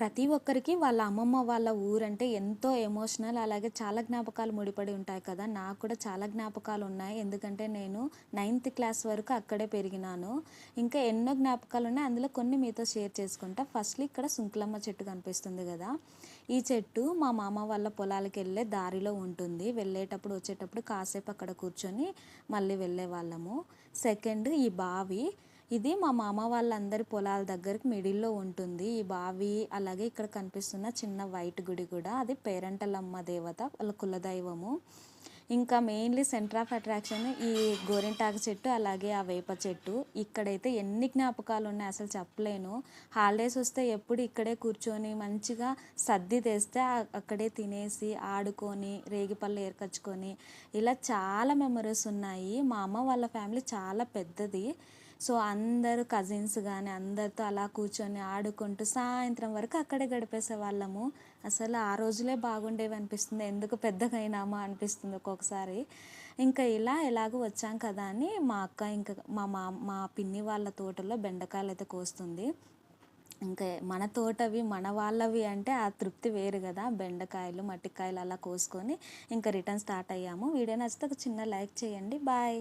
ప్రతి ఒక్కరికి వాళ్ళ అమ్మమ్మ వాళ్ళ ఊరంటే ఎంతో ఎమోషనల్ అలాగే చాలా జ్ఞాపకాలు ముడిపడి ఉంటాయి కదా. నాకు కూడా చాలా జ్ఞాపకాలు ఉన్నాయి. ఎందుకంటే నేను నైన్త్ క్లాస్ వరకు అక్కడే పెరిగినాను. ఇంకా ఎన్నో జ్ఞాపకాలు ఉన్నాయి. అందులో కొన్ని మీతో షేర్ చేసుకుంటా. ఫస్ట్లీ ఇక్కడ సుంకులమ్మ చెట్టు కనిపిస్తుంది కదా. ఈ చెట్టు మా మామ వాళ్ళ పొలాలకు వెళ్ళే దారిలో ఉంటుంది. వెళ్ళేటప్పుడు వచ్చేటప్పుడు కాసేపు అక్కడ కూర్చొని మళ్ళీ వెళ్ళే వాళ్ళము. సెకండ్ ఈ బావి ఇది మా మామ వాళ్ళందరి పొలాల దగ్గరికి మిడిల్లో ఉంటుంది. ఈ బావి అలాగే ఇక్కడ కనిపిస్తున్న చిన్న వైట్ గుడి కూడా. అది పేరంటలమ్మ దేవత వాళ్ళ కులదైవము. ఇంకా మెయిన్లీ సెంటర్ ఆఫ్ అట్రాక్షన్ ఈ గోరింటాకు చెట్టు అలాగే ఆ వేప చెట్టు. ఇక్కడైతే ఎన్ని జ్ఞాపకాలు ఉన్నాయి అసలు చెప్పలేను. హాలిడేస్ వస్తే ఎప్పుడు ఇక్కడే కూర్చొని మంచిగా సర్ది తెస్తే అక్కడే తినేసి ఆడుకొని రేగిపళ్ళు ఏర్కచ్చుకొని ఇలా చాలా మెమరీస్ ఉన్నాయి. మా అమ్మ వాళ్ళ ఫ్యామిలీ చాలా పెద్దది. సో అందరూ కజిన్స్ కానీ అందరితో అలా కూర్చొని ఆడుకుంటూ సాయంత్రం వరకు అక్కడే గడిపేసే వాళ్ళము అసలు ఆ రోజులే బాగుండేవి అనిపిస్తుంది. ఎందుకు పెద్దగా అనిపిస్తుంది అనిపిస్తుంది ఒకసారి. ఇంకా ఇలా ఎలాగో వచ్చాం కదా అని మా అక్క ఇంకా మా మా మా పిన్ని వాళ్ళ తోటలో బెండకాయలు అయితే కోస్తుంది. ఇంకా మన తోటవి మన వాళ్ళవి అంటే ఆ తృప్తి వేరు కదా. బెండకాయలు మట్టికాయలు అలా కోసుకొని ఇంకా రిటర్న్ స్టార్ట్ అయ్యాము. వీడియో నచ్చితే ఒక చిన్న లైక్ చేయండి. బాయ్.